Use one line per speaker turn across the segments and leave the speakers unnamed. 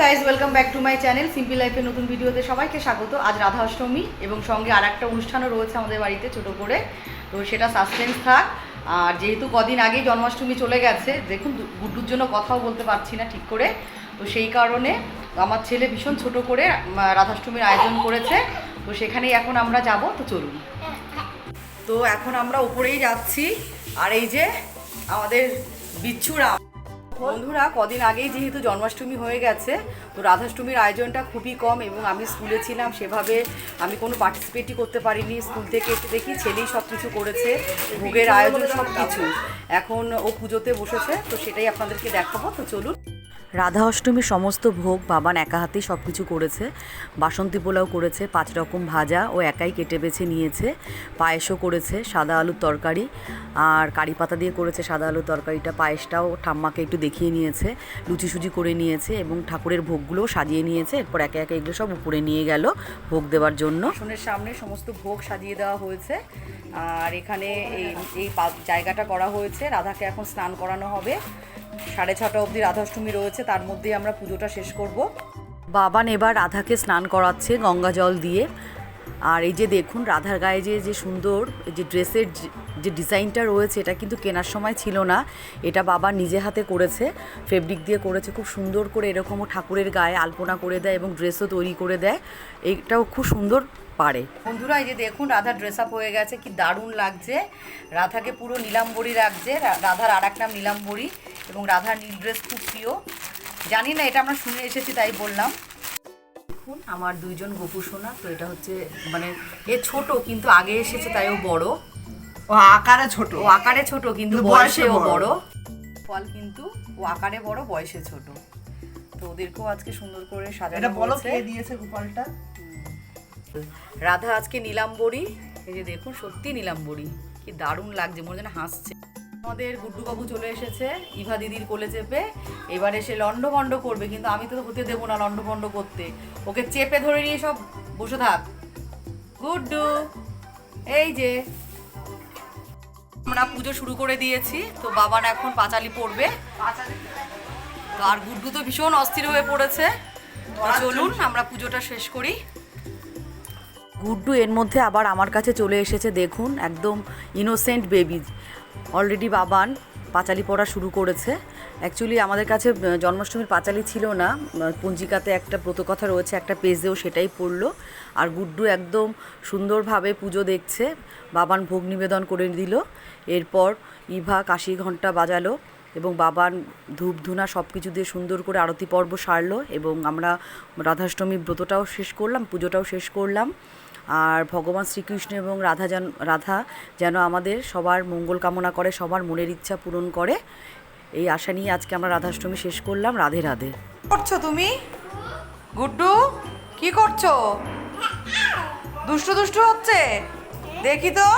Guys welcome back to my channel simple লাইফের নতুন ভিডিওতে সবাইকে স্বাগত। আজ রাধা অষ্টমী এবং সঙ্গে আর একটা অনুষ্ঠানও রয়েছে আমাদের বাড়িতে ছোট করে। তো সেটা সাসপেন্স থাক। আর যেহেতু কদিন আগেই জন্মাষ্টমী চলে গেছে, দেখুন গুড্ডুর জন্য কথাও বলতে পারছি না ঠিক করে। তো সেই কারণে আমার ছেলে ভীষণ ছোট করে রাধাষ্টমীর আয়োজন করেছে। তো সেখানেই এখন আমরা যাব, তো চলুন। তো এখন আমরা উপরেই যাচ্ছি। আর এই যে আমাদের বিচ্ছুরা বন্ধুরা, কদিন আগেই যেহেতু জন্মাষ্টমী হয়ে গেছে, তো রাধাষ্টমীর আয়োজনটা খুবই কম এবং আমি স্কুলে ছিলাম, সেভাবে আমি কোনো পার্টিসিপেটই করতে পারিনি। স্কুল থেকে এসে দেখি ছেলেই সব কিছু করেছে, ভোগের আয়োজন সব কিছু এখন ও পুজোতে বসেছে, তো সেটাই আপনাদেরকে দেখাবো। তো চলুন। রাধা অষ্টমীর সমস্ত ভোগ বাবান একা হাতেই সব কিছু করেছে। বাসন্তী পোলাও করেছে, পাঁচ রকম ভাজা ও একাই কেটে বেছে নিয়েছে। পায়েসও করেছে, সাদা আলুর তরকারি। আর কারি পাতা দিয়ে করেছে সাদা আলুর তরকারিটা। পায়েসটাও ঠাম্মাকে একটু দেখিয়ে নিয়েছে লুচি সুজি করে নিয়েছে এবং ঠাকুরের ভোগগুলোও সাজিয়ে নিয়েছে। এরপর একে একে এগুলো সব উপরে নিয়ে গেল ভোগ দেওয়ার জন্য। আসনের সামনে সমস্ত ভোগ সাজিয়ে দেওয়া হয়েছে। আর এখানে এই এই জায়গাটা করা হয়েছে। রাধাকে এখন স্নান করানো হবে। সাড়ে ছটা অবধি রাধাষ্টমী রয়েছে, তার মধ্যেই আমরা পুজোটা শেষ করব। বাবান এবার রাধাকে স্নান করাচ্ছে গঙ্গা জল দিয়ে। আর এই যে দেখুন, রাধার গায়ে যে যে সুন্দর যে ড্রেসের যে ডিজাইনটা রয়েছে, এটা কিন্তু কেনার সময় ছিল না। এটা বাবা নিজে হাতে করেছে, ফেব্রিক দিয়ে করেছে, খুব সুন্দর করে এরকমও ঠাকুরের গায়ে আলপনা করে দেয় এবং ড্রেসও তৈরি করে দেয়। এটাও খুব সুন্দর পারে। বন্ধুরা এই যে দেখুন রাধার ড্রেস আপ হয়ে গেছে কি দারুণ লাগছে। রাধাকে পুরো নীলাম্বরী লাগছে রা- রাধার আর এক নাম নীলাম্বরী এবং রাধার নীল ড্রেস খুব প্রিয়। জানি না এটা আমরা শুনে এসেছি তাই বললাম। দেখুন আমার দুইজন গোপু সোনা তো এটা হচ্ছে মানে এ ছোট কিন্তু আগে এসেছে তাই ও বড়।
ও আকারে ছোট।
ও আকারে ছোট কিন্তু বয়সে ও
বড়।
বড়। ফল কিন্তু ও আকারে বড় বয়সে ছোট। তো ওদেরকেও আজকে সুন্দর করে সাজানো
এটা বলো কে দিয়েছে গোপালটা?
রাধা আজকে নীলাম্বরী। এই যে দেখুন, সত্যি নীলাম্বরী। কি দারুণ লাগছে, মনে যেন হাসছে। আমাদের গুড্ডুবাবু চলে এসেছে, ইভা দিদির কোলে চেপে। এবার এসে লন্ডভন্ড করবে, কিন্তু আমি তো হতে দেবো না লন্ডভন্ড করতে। ওকে চেপে ধরে নিয়ে সব বসে থাক। গুড্ডু, এই যে। আমরা পুজো শুরু করে দিয়েছি, তো বাবান এখন পাঁচালি পড়বে। তো আর গুড্ডু তো ভীষণ অস্থির হয়ে পড়েছে। চলুন, আমরা পুজোটা শেষ করি। গুড্ডু এর মধ্যে আবার আমার কাছে চলে এসেছে, দেখুন, একদম ইনোসেন্ট বেবি অলরেডি বাবান পাঁচালি পড়া শুরু করেছে। অ্যাকচুয়ালি আমাদের কাছে জন্মাষ্টমীর পাঁচালি ছিল না। পঞ্জিকাতে একটা ব্রতকথা রয়েছে, একটা পেজেও সেটাই পড়ল। আর গুড্ডু একদম সুন্দরভাবে পুজো দেখছে। বাবান ভোগ নিবেদন করে দিল। এরপর ইভা কাশি ঘণ্টা বাজালো। এবং বাবার ধূপ ধুনা সব কিছু দিয়ে সুন্দর করে আরতি পর্ব সারলো এবং আমরা রাধাষ্টমী ব্রতটাও শেষ করলাম, পুজোটাও শেষ করলাম। আর ভগবান শ্রীকৃষ্ণ এবং রাধা যেন রাধা যেন আমাদের সবার মঙ্গল কামনা করে, সবার মনের ইচ্ছা পূরণ করে। এই আশা নিয়ে আজকে আমরা রাধাষ্টমী শেষ করলাম। রাধে রাধে। করছ তুমি? গুড্ডু, কি করছ? দুষ্টু দুষ্টু হচ্ছে? দেখি তো।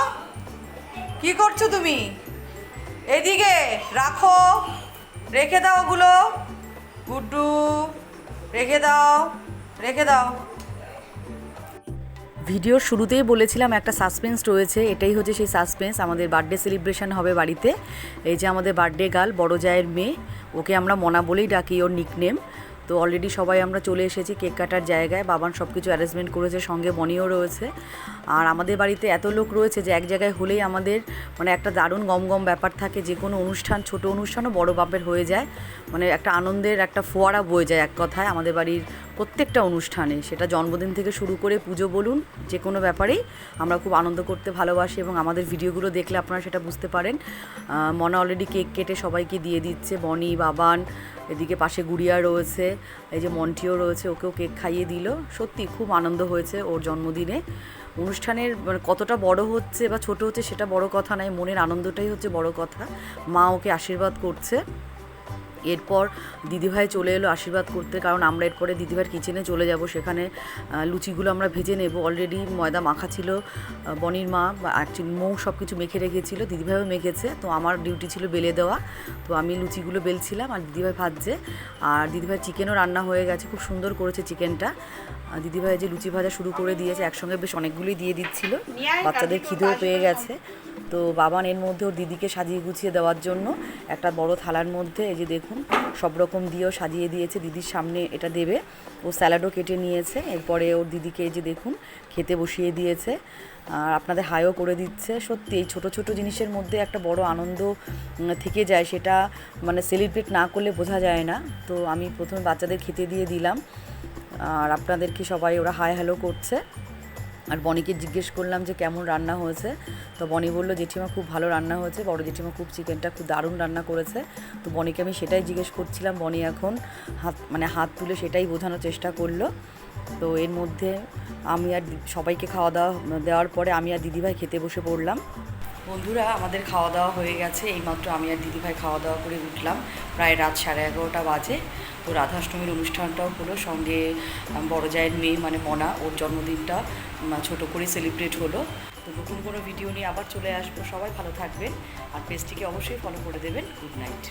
কি করছ তুমি? এদিকে রাখো। রেখে দাও ওগুলো। গুড্ডু, রেখে দাও রেখে দাও। ভিডিওর শুরুতেই বলেছিলাম একটা সাসপেন্স রয়েছে, এটাই হচ্ছে সেই সাসপেন্স। আমাদের বার্থডে সেলিব্রেশন হবে বাড়িতে। এই যে আমাদের বার্থডে গার্ল, বড় জায়ের মেয়ে, ওকে আমরা মনা বলেই ডাকি ওর নিকনেম। তো অলরেডি সবাই আমরা চলে এসেছি কেক কাটার জায়গায়। বাবান সব কিছু অ্যারেঞ্জমেন্ট করেছে, সঙ্গে বনিও রয়েছে। আর আমাদের বাড়িতে এত লোক রয়েছে যে এক জায়গায় হলেই আমাদের মানে একটা দারুণ গম গম ব্যাপার থাকে, যে কোনো অনুষ্ঠান, ছোট অনুষ্ঠানও বড় বাপের হয়ে যায়। মানে একটা আনন্দের একটা ফোয়ারা বয়ে যায় এক কথায়। আমাদের বাড়ির প্রত্যেকটা অনুষ্ঠানে। সেটা জন্মদিন থেকে শুরু করে পুজো বলুন, যে কোনো ব্যাপারেই আমরা খুব আনন্দ করতে ভালোবাসি এবং আমাদের ভিডিওগুলো দেখলে আপনারা সেটা বুঝতে পারেন। মনা অলরেডি কেক কেটে সবাইকে দিয়ে দিচ্ছে, বনি, বাবান, এদিকে পাশে গুড়িয়া রয়েছে, এই যে মন্টিও রয়েছে, ওকেও কেক খাইয়ে দিল। সত্যি খুব আনন্দ হয়েছে ওর জন্মদিনে। অনুষ্ঠানের মানে কতটা বড় হচ্ছে বা ছোট হচ্ছে সেটা বড় কথা নয়, মনের আনন্দটাই হচ্ছে বড় কথা। মা ওকে আশীর্বাদ করছে। এরপর দিদিভাই চলে এলো আশীর্বাদ করতে, কারণ আমরা এরপরে দিদিভাইয়ের কিচেনে চলে যাব। সেখানে লুচিগুলো আমরা ভেজে নেব। অলরেডি ময়দা মাখা ছিল বনির মা অ্যাকচুয়ালি মৌ সব কিছু মেখে রেখেছিল, দিদিভাইও মেখেছে। তো আমার ডিউটি ছিল বেলে দেওয়া। তো আমি লুচিগুলো বেলছিলাম আর দিদিভাই ভাজছে। আর দিদিভাই চিকেনও রান্না হয়ে গেছে, খুব সুন্দর করেছে চিকেনটা। দিদিভাই যে লুচি ভাজা শুরু করে দিয়েছে, একসঙ্গে বেশ অনেকগুলোই দিয়ে দিচ্ছিল। বাচ্চাদের খিদেও পেয়ে গেছে। তো বাবান এর মধ্যে ওর দিদিকে সাজিয়ে গুছিয়ে দেওয়ার জন্য একটা বড় থালার মধ্যে, এই যে দেখুন দেখুন, সব রকম দিয়েও সাজিয়ে দিয়েছে, দিদির সামনে এটা দেবে। ও স্যালাডও কেটে নিয়েছে, এরপরে ওর দিদিকে যে দেখুন, খেতে বসিয়ে দিয়েছে। আর আপনাদের হাইও করে দিচ্ছে। সত্যি, এই ছোটো ছোটো জিনিসের মধ্যে একটা বড় আনন্দ থেকে যায়, সেটা মানে সেলিব্রেট না করলে বোঝা যায় না। তো আমি প্রথমে বাচ্চাদের খেতে দিয়ে দিলাম। আর আপনাদেরকে সবাই ওরা হাই হ্যালো করছে? আর বনিকে জিজ্ঞেস করলাম যে কেমন রান্না হয়েছে, তো বনি বলল, জেঠিমা খুব ভালো রান্না হয়েছে, বড় জেঠিমা খুব চিকেনটা খুব দারুণ রান্না করেছে। তো বনিকে আমি সেটাই জিজ্ঞেস করছিলাম, বনি এখন হাত মানে হাত তুলে সেটাই বোঝানোর চেষ্টা করল। তো এর মধ্যে আমি আর সবাইকে খাওয়া দাওয়া দেওয়ার পরে আমি আর দিদিভাই খেতে বসে পড়লাম। বন্ধুরা, আমাদের খাওয়া দাওয়া হয়ে গেছে। এইমাত্র আমি আর দিদিভাই খাওয়া দাওয়া করে উঠলাম। প্রায় রাত সাড়ে এগারোটা বাজে। তো রাধাষ্টমীর অনুষ্ঠানটাও হলো। সঙ্গে বড় জায়ের মেয়ে মানে মনা, ওর জন্মদিনটা ছোট করে সেলিব্রেট হলো। তো নতুন কোনো ভিডিও নিয়ে আবার চলে আসব। সবাই ভালো থাকবেন। আর পেজটিকে অবশ্যই ফলো করে দেবেন। Good night